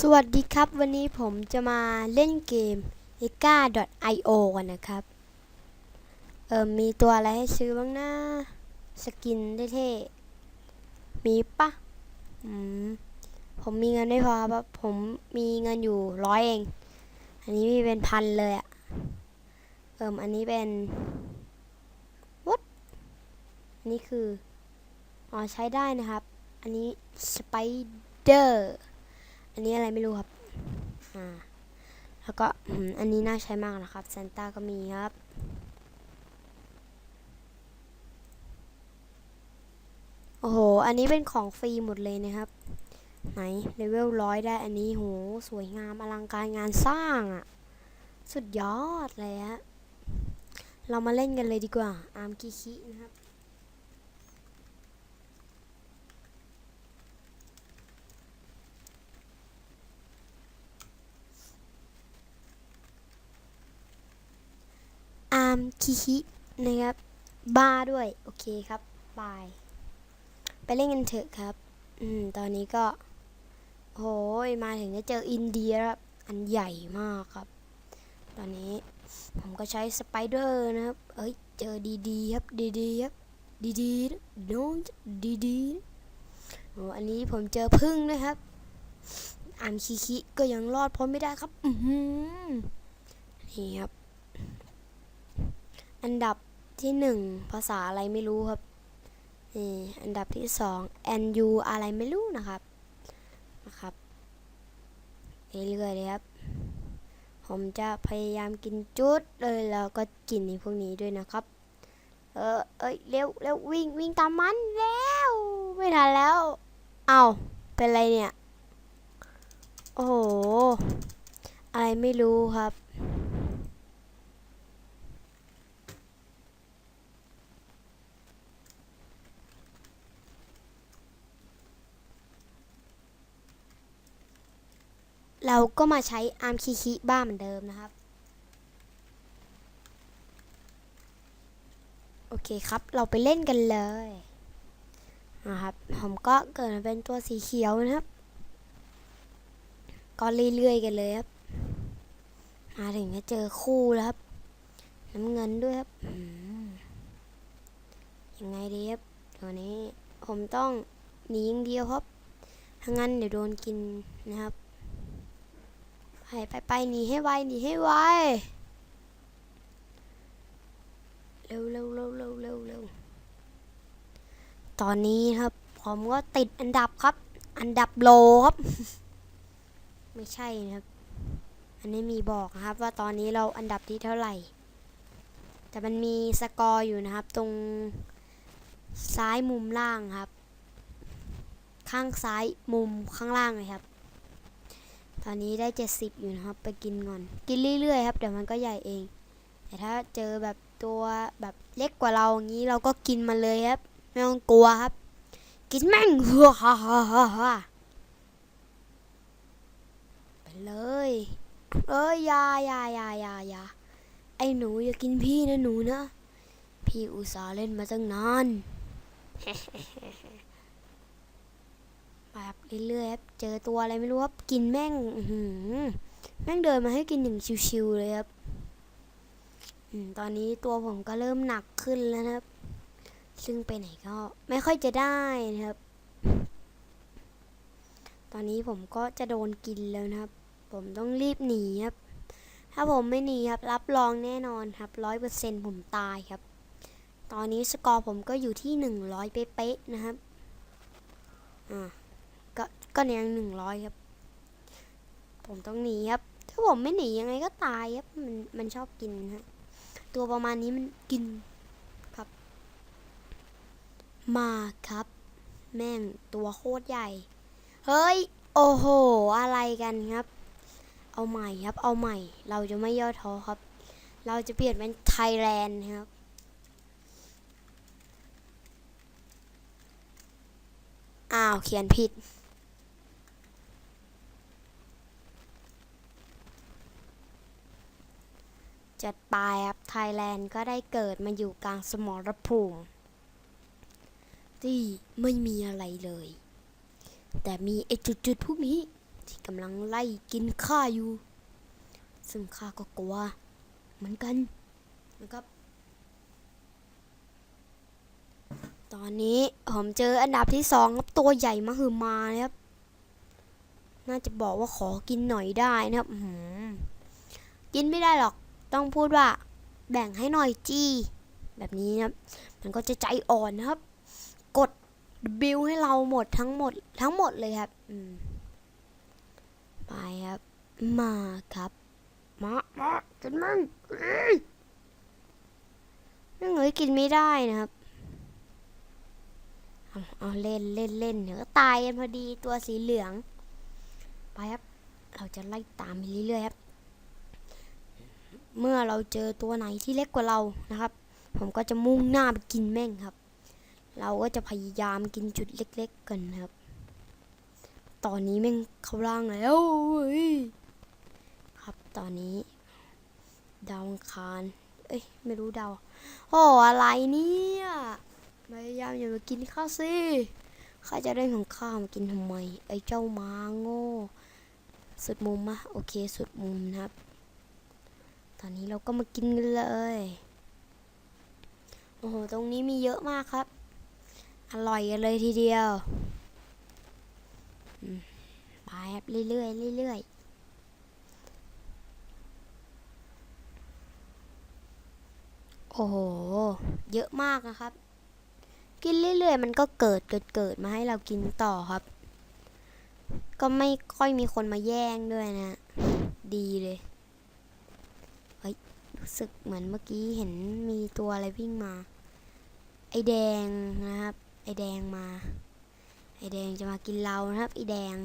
สวัสดีครับ วันนี้ผมจะมาเล่นเกม e g a io กันนะครับ เออมีตัวอะไรให้ซื้อบ้างนะ สกินเท่ๆมีปะอืม ผมมีเงินไม่พอครับผมมีเงินอยู่ร้อยเอง อันนี้มีเป็นพันเลยอะเอิมอันนี้เป็น what อันนี้คือ อ๋อใช้ได้นะครับ อันนี้ spider อั อันนี้อะไรไม่รู้ครับ อ่า แล้วก็อืมอันนี้น่าใช้มากนะครับซานต้าก็มีครับ โอ้โห อันนี้เป็นของฟรีหมดเลยนะครับ ไหนเลเวลร้อยได้อันนี้โหสวยงามอลังการงานสร้างอะ่ะ สุดยอดเลยฮะ เรามาเล่นกันเลยดีกว่า อาร์มคิคินะครับามคิคินะครับบ้าด้วย โอเคครับบาย ไปเล่นกันเถอะครับ อืม ตอนนี้ก็โอ้ยมาถึงจะเจออินเดียแล้วอันใหญ่มากครับ ตอนนี้ผมก็ใช้สไปเดอร์นะครับ เอ้ย เจอดีๆครับ ดีๆครับดีๆนะโน้ตดีๆโอ้อันนี้ผมเจอพึ่งนะครับอาร์มคิคิก็ยังรอดพ้นไม่ได้ครับ อือหือนี่ครับ อันดับที่หนึ่งภาษาอะไรไม่รู้ครับนี่อันดับที่สอง NU อะไรไม่รู้นะครับนะครับเรื่อยๆเลยครับ ผมจะพยายามกินจุดเลยแล้วก็กินในพวกนี้ด้วยนะครับ เออเอ้ยเร็วเร็ววิ่งวิ่งตามมันแล้วไม่ทันแล้ว เอาเป็นไรเนี่ย โอ้โห อะไรไม่รู้ครับ เราก็มาใช้อาร์มคิคิบ้าเหมือนเดิมนะครับ โอเคครับเราไปเล่นกันเลยนะครับผมก็เกิดมาเป็นตัวสีเขียวนะครับ ก็เรื่อยๆกันเลยครับ มาถึงก็เจอคู่แล้วครับน้ำเงินด้วยครับยังไงดีครับตัวนี้ผมต้องหนีอย่างเดียวครับถ้างั้นเดี๋ยวโดนกินนะครับ ไปไปไปหนีให้ไวหนีให้ไวเร็วเร็วเร็วเร็วเร็วเร็วตอนนี้ครับผมก็ติดอันดับครับ อันดับโลครับ ไม่ใช่นะครับ อันนี้มีบอกนะครับ ว่าตอนนี้เราอันดับที่เท่าไหร่ แต่มันมีสกอร์อยู่นะครับ ตรงซ้ายมุมล่างครับ ข้างซ้ายมุมข้างล่างเลยครับ ตอนนี้ได้ 70 อยู่นะครับ ไปกินก่อน กินเรื่อยๆครับ เดี๋ยวมันก็ใหญ่เอง แต่ถ้าเจอแบบตัวแบบเล็กกว่าเราอย่างนี้เราก็กินมันเลยครับ ไม่ต้องกลัวครับ กินแม่งฮ่าฮ่าฮ่าฮ่าไปเลย เอ้ยยายายายายาไอ้หนูอย่ากินพี่นะหนูนะ พี่อุตส่าห์เล่นมาตั้งนาน แบบเรื่อยๆเจอตัวอะไรไม่รู้ครับกินแม่งหือแม่งเดินมาให้กินอย่างชิวๆเลยครับอตอนนี้ตัวผมก็เริ่มหนักขึ้นแล้วนะครับ ซึ่งไปไหนก็ไม่ค่อยจะได้นะครับ ตอนนี้ผมก็จะโดนกินแล้วนะครับ ผมต้องรีบหนีครับ ถ้าผมไม่หนีครับ รับรองแน่นอนครับร้อยเปอร์เซ็นผมตายครับ ตอนนี้สกอร์ผมก็อยู่ที่หนึ่งร้อยเป๊ะๆนะครับ อ่า ก็ยังหนึ่งร้อยครับ ผมต้องหนีครับ ถ้าผมไม่หนียังไงก็ตายครับ มันมันชอบกินฮะ ตัวประมาณนี้มันกินครับ มาครับ แม่งตัวโคตรใหญ่ เฮ้ย โอ้โห อะไรกันครับ เอาใหม่ครับ เอาใหม่ เราจะไม่ย่อท้อครับ เราจะเปลี่ยนเป็นไทยแลนด์ครับอ้าว เขียนผิด จัดไปครับไทยแลนด์ก็ได้เกิดมาอยู่กลางสมรภูมิที่ไม่มีอะไรเลย แต่มีไอจุดๆพวกนี้ที่กำลังไล่กินข้าอยู่ ซึ่งข้าก็กลัวเหมือนกันนะครับ ตอนนี้ผมเจออันดับที่สองครับตัวใหญ่มหึมานะครับ น่าจะบอกว่าขอกินหน่อยได้นะครับหือกินไม่ได้หรอก ต้องพูดว่าแบ่งให้หน่อยจี้แบบนี้นะครับมันก็จะใจอ่อนนะครับ กดบิวให้เราหมดทั้งหมดทั้งหมดเลยครับอืมไปครับ มาครับ มามากินมึงเอ้ยนั่งเอ้ยกินไม่ได้นะครับเอาเอาเล่นเล่นเล่นเดี๋ยวก็ตายกันพอดีตัวสีเหลือง ไปครับ เราจะไล่ตามไปเรื่อยๆครับ เมื่อเราเจอตัวไหนที่เล็กกว่าเรานะครับ ผมก็จะมุ่งหน้าไปกินแม่งครับ เราก็จะพยายามกินจุดเล็ก ๆกันนครับ ตอนนี้แม่งเข้าร่างแล้วครับตอนนี้ ดาวังคาร เอ้ยไม่รู้ดาวโอ้อะไรเนี่ยพยายามอย่ามากินข้าวสิข้าจะได้ของข้ามากินทำไมไอ้เจ้ามาโง่ สุดมุมมะโอเค สุดมุมนะครับ ตอนนี้เราก็มากินกันเลย โอ้โห ตรงนี้มีเยอะมากครับ อร่อยกันเลยทีเดียวไปครับเรื่อยๆเรื่อยๆโอ้โห เยอะมากนะครับ กินเรื่อยๆ มันก็เกิดเกิดเกิดมาให้เรากินต่อครับ ก็ไม่ค่อยมีคนมาแย่งด้วยนะ ดีเลย รู้สึกเหมือนเมื่อกี้เห็นมีตัวอะไรวิ่งมา ไอแดงนะครับ ไอแดงมา ไอแดงจะมากินเรานะครับ ไอแดง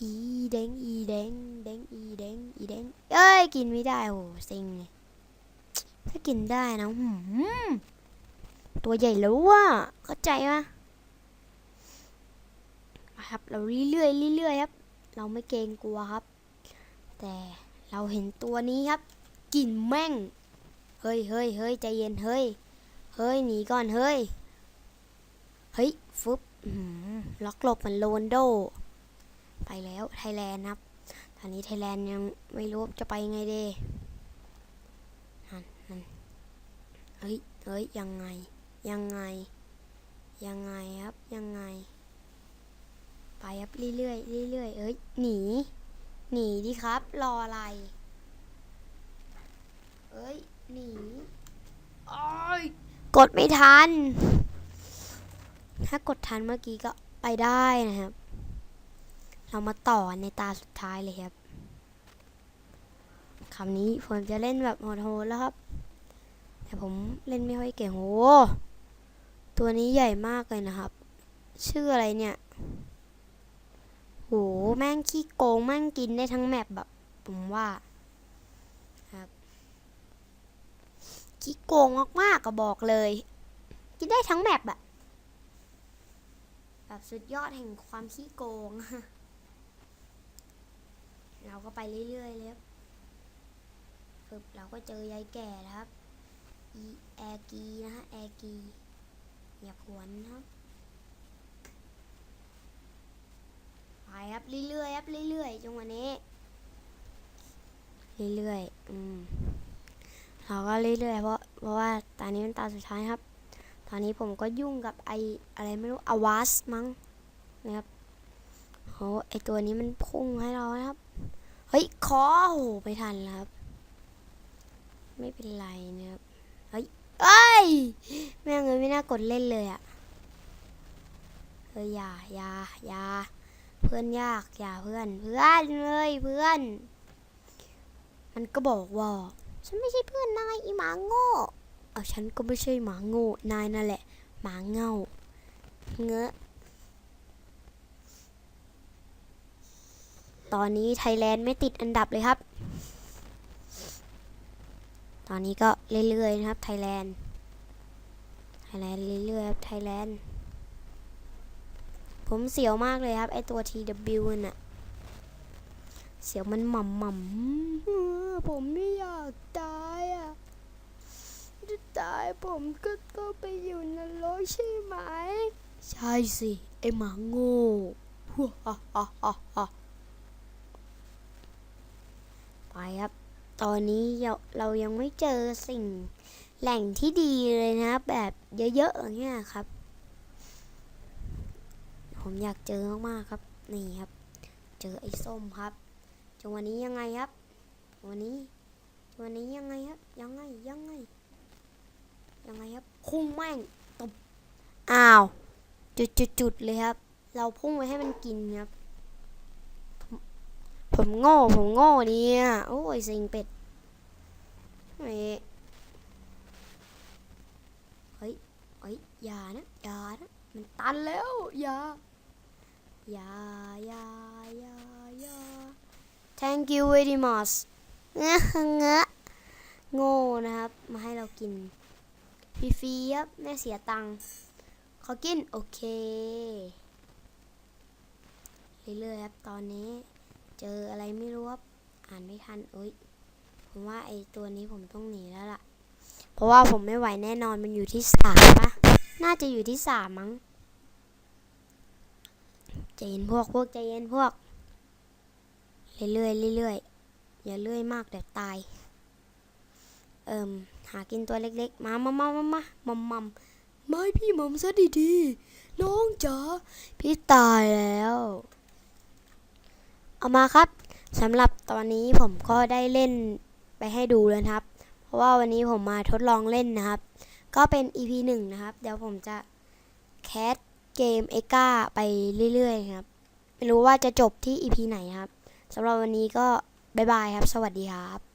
อีแดงอีแดงแดงอีแดงอีแดงเอ้ยกินไม่ได้โหเซ็งเลยถ้ากินได้นะหืมตัวใหญ่แล้วว่ะเข้าใจปะครับเราเรื่อยๆเรื่อยๆครับ เราไม่เกรงกลัวครับ แต่เราเห็นตัวนี้ครับ กลิ่นแม่ง เฮ้ยเฮ้ยเฮ้ยใจเย็นเฮ้ย เฮ้ยหนีก่อนเฮ้ย เฮ้ยฟึบล็อกหลบเหมือนโรนโด ไปแล้วไทยแลนด์ครับ ตอนนี้ไทยแลนด์ยังไม่รู้จะไปไงเดนั่นนั่นเฮ้ยเฮ้ยยังไง ยังไง ยังไงครับ ยังไง ไปครับเรื่อยๆเรื่อยๆเอ้ยหนี หนีดิครับ รออะไร เอ้ย หนีอ้อยกดไม่ทัน ถ้ากดทันเมื่อกี้ก็ไปได้นะครับ เรามาต่อในตาสุดท้ายเลยครับคำนี้ผมจะเล่นแบบโหดๆแล้วครับ แต่ผมเล่นไม่ค่อยเก่งโหตัวนี้ใหญ่มากเลยนะครับ ชื่ออะไรเนี่ยโหแม่งขี้โกงแม่งกินได้ทั้งแมปแบบผมว่า ครับ ขี้โกงมากๆก็บอกเลย กินได้ทั้งแมปอะแบบสุดยอดแห่งความขี้โกง เราก็ไปเรื่อยๆเลยครับฟึบเราก็เจอยายแก่นะครับ อีแอร์กีนะฮะ แอร์กีอย่าผวนนะครับ ไปครับเรื่อยๆครับเรื่อยๆจังหวะนี้ เรื่อยๆ อืม เราก็เรื่อยๆเพราะเพราะว่าตอนนี้เป็นตาสุดท้ายครับ ตอนนี้ผมก็ยุ่งกับไออะไรไม่รู้อวาสมั้งนะครับโหไอตัวนี้มันพุ่งให้เรานะครับ เฮ้ยคอโหไม่ทันแล้วครับ ไม่เป็นไรนะครับเฮ้ยเอ้ยแม่งเลยไม่น่ากดเล่นเลยอะเฮ้ยอย่าอย่าอย่าเพื่อนยากอย่าเพื่อนเพื่อนเลยเพื่อน มันก็บอกว่า ฉันไม่ใช่เพื่อนนายอีหมาโง่เอาฉันก็ไม่ใช่หมาโง่นายนั่นแหละหมาเง่าเงอะตอนนี้ไทยแลนด์ไม่ติดอันดับเลยครับ ตอนนี้ก็เรื่อยๆนะครับไทยแลนด์ ไทยแลนด์เรื่อยๆครับไทยแลนด์ ผมเสียวมากเลยครับ ไอตัว TW น่ะ เสียวมันหม่ำหม่ำผมไม่อยาก จะตายผมก็ต้องไปอยู่นรกใช่ไหม ใช่สิ ไอหมาโง่ฮ่าฮ่าฮ่าฮ่าครับ ตอนนี้เราเรายังไม่เจอสิ่งแหล่งที่ดีเลยนะ แบบเยอะๆอย่างเงี้ยครับ ผมอยากเจอมากๆครับ นี่ครับ เจอไอ้ส้มครับจังวะนี้ยังไงครับจังหวะนี้จังหวะนี้ยังไงครับ ยังไงยังไง ยังไงครับพุ่งแม่งตบอ้าว จุดจุดจุดเลยครับ เราพุ่งไปให้มันกินครับ ผมโง่ผมโง่เนี่ยโอ้ยสิงเป็ดเฮ้ยเฮ้ยเฮ้ยอย่านะอย่านะมันตันแล้วอย่าอย่าอย่าอย่าอย่า thank you very much เงอะเงอะโง่นะครับ มาให้เรากิน ฟรีๆครับไม่เสียตังค์ขากิน โอเค เรื่อยๆครับ ตอนนี้ เจออะไรไม่รู้ครับ อ่านไม่ทันเอ้ย ผมว่าไอตัวนี้ผมต้องหนีแล้วล่ะ เพราะว่าผมไม่ไหวแน่นอนมันอยู่ที่สามปะน่าจะอยู่ที่สามมั้งใจเย็นพวกพวกใจเย็นพวก เรื่อยๆเรื่อยๆอย่าเลื่อยมากเดี๋ยวตาย เอิ่ม หากินตัวเล็กๆ มามามามามามัมมัมไม่พี่มัมซะดีๆ น้องจ๋า พี่ตายแล้ว เอามาครับสำหรับตอนนี้ผมก็ได้เล่นไปให้ดูแล้วนะครับ เพราะว่าวันนี้ผมมาทดลองเล่นนะครับ ก็เป็น EP หนึ่งนะครับ เดี๋ยวผมจะแคสเกมเอก้าไปเรื่อยๆครับ ไม่รู้ว่าจะจบที่ EP ไหนครับสำหรับวันนี้ก็บ๊ายบายครับ สวัสดีครับ